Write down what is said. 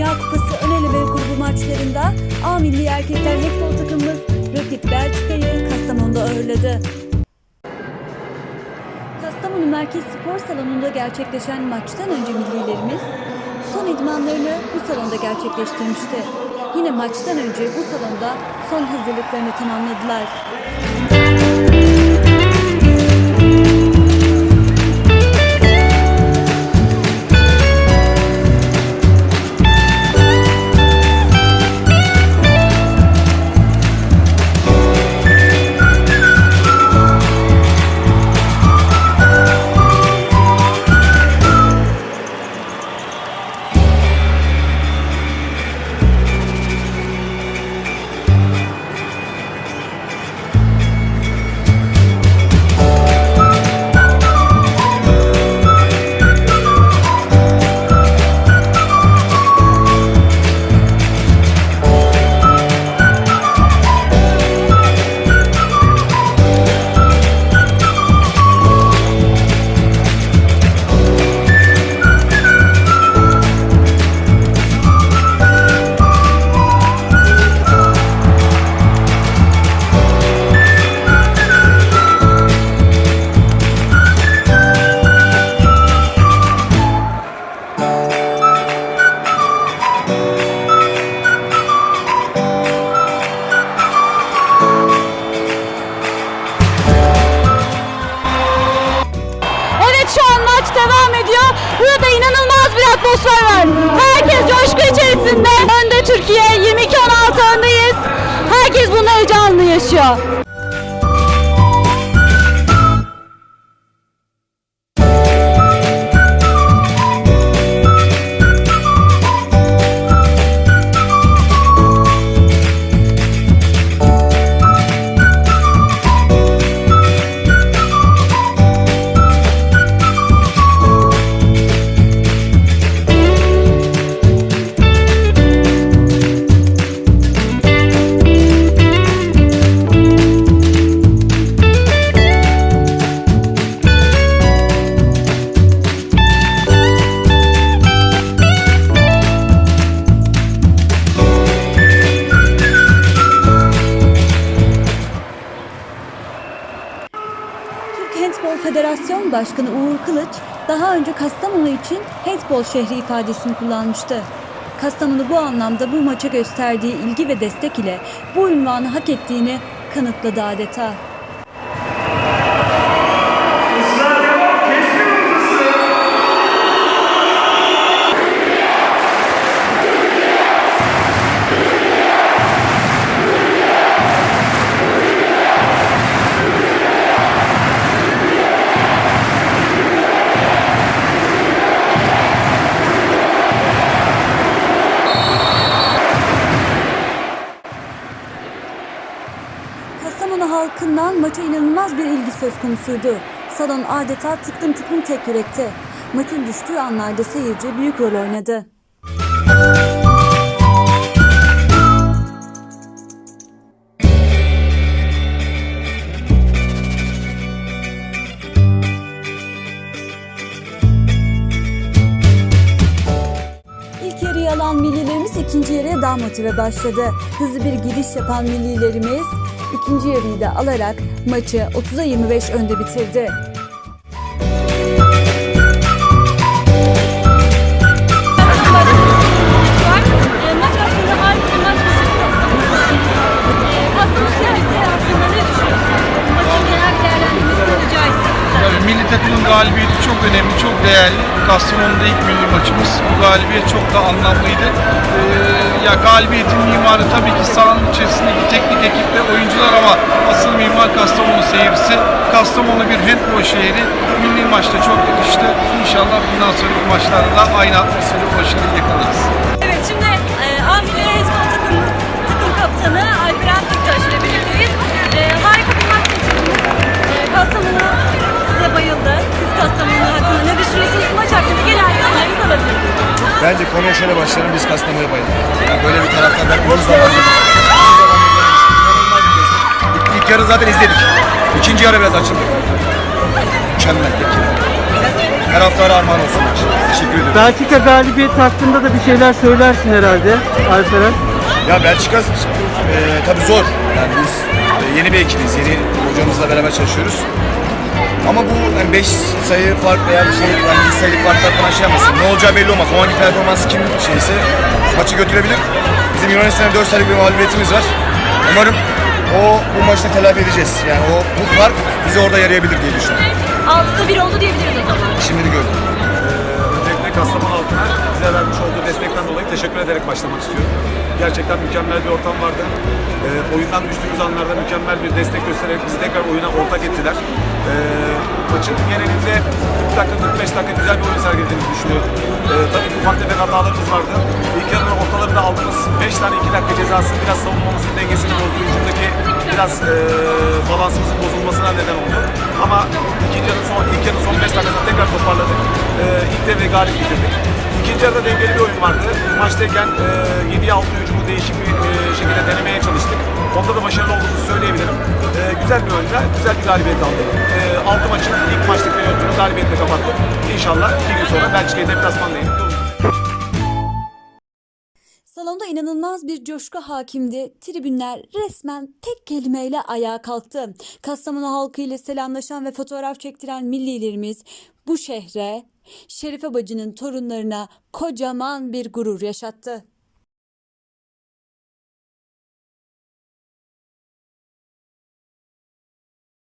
Dünya Kupası ön eleme grubu maçlarında A milli erkekler handbol takımımız rakip Belçika'yı Kastamonu'da ağırladı. Kastamonu Merkez Spor Salonu'nda gerçekleşen maçtan önce millilerimiz son idmanlarını bu salonda gerçekleştirmişti. Yine maçtan önce bu salonda son hazırlıklarını tamamladılar. Devam ediyor. Burada inanılmaz bir atmosfer var. Herkes coşku içerisinde. Önde Türkiye 22-16 öndeyiz. Herkes bunu heyecanlı yaşıyor. Federasyon Başkanı Uğur Kılıç daha önce Kastamonu için handbol şehri ifadesini kullanmıştı. Kastamonu bu anlamda bu maça gösterdiği ilgi ve destek ile bu ünvanı hak ettiğini kanıtladı adeta. Halkından maça inanılmaz bir ilgi söz konusuydu. Salon adeta tıklım tıklım tek yürekte. Maçın düştüğü anlarda seyirci büyük rol oynadı. Alan millilerimiz ikinci yarıya daha motive başladı. Hızlı bir giriş yapan millilerimiz ikinci yarıyı da alarak maçı 30'a 25 önde bitirdi. Galibiyeti çok önemli, çok değerli. Kastamonu'da ilk milli maçımız. Bu galibiyet çok da anlamlıydı. Ee, ya galibiyetin mimarı tabii ki sahanın içerisindeki teknik ekip ve oyuncular ama asıl mimar Kastamonu seyircisi. Kastamonu bir handball şehri. Milli maçta çok yakıştı. İnşallah bundan sonraki maçlarda da aynı atmosferi o başarıyı yakalarız. Kastamonu hakkında ne düşünüyorsunuz? Maç hakkında genel yorumlarınızı alabiliriz. Bence konuya şöyle başlayalım. Biz Kastamonu'ya bayıldık. Yani böyle bir taraftan ben uzun zamandır. İlk, ilk yarı zaten izledik. İkinci yarı biraz açıldı. Mükemmel. Her hafta armağan olsun. Teşekkür ederim. Belçika galibiyeti hakkında da bir şeyler söylersin herhalde Alperen. Ya Belçika e, tabii zor. Yani biz e, yeni bir ekibiz. Yeni hocamızla beraber çalışıyoruz. Ama bu 5 sayı fark veya bir şey, yani bir sayılık farklar falan şey yapmasın. Ne olacağı belli olmaz. O anki performans kim şeyse maçı götürebilir. Bizim Yunanistan'a 4 sayılık bir mağlubiyetimiz var. Umarım o bu maçta telafi edeceğiz. Yani o bu fark bize orada yarayabilir diye düşünüyorum. 6'da 1 oldu diyebiliriz o zaman. Şimdi gördüm. Öncelikle Kastamonu halkına bize vermiş olduğu destekten dolayı teşekkür ederek başlamak istiyorum. Gerçekten mükemmel bir ortam vardı. Ee, oyundan düştüğümüz anlarda mükemmel bir destek göstererek bizi tekrar oyuna ortak ettiler. Ee, maçın genelinde 40 dakika 45 dakika güzel bir oyun sergilediğimizi düşünüyorum. Ee, tabii ki ufak tefek hatalarımız vardı. İlk yarının ortalarında aldığımız 5 tane 2 dakika cezası biraz savunmamızın dengesini bozdu. Hücumdaki biraz e, balansımızın bozulmasına neden oldu. Ama ikinci yarının son, ilk yarının son 5 dakikasında tekrar toparladık. Ee, ilk devreyi galip bitirdik. İkinci yarıda dengeli bir oyun vardı. Maçtayken e, 7'ye 6 hücumu değişik bir e, şekilde denemeye çalıştık. Onda da başarılı olduğumuzu söyleyebilirim. E, güzel bir oyunda, güzel bir galibiyet aldık. E, 6 maçın ilk maçtaki yönetimi galibiyetle kapattık. İnşallah 2 gün sonra Belçika'ya deplasmanda yenip Salonda inanılmaz bir coşku hakimdi. Tribünler resmen tek kelimeyle ayağa kalktı. Kastamonu halkı ile selamlaşan ve fotoğraf çektiren millilerimiz bu şehre Şerife bacının torunlarına kocaman bir gurur yaşattı.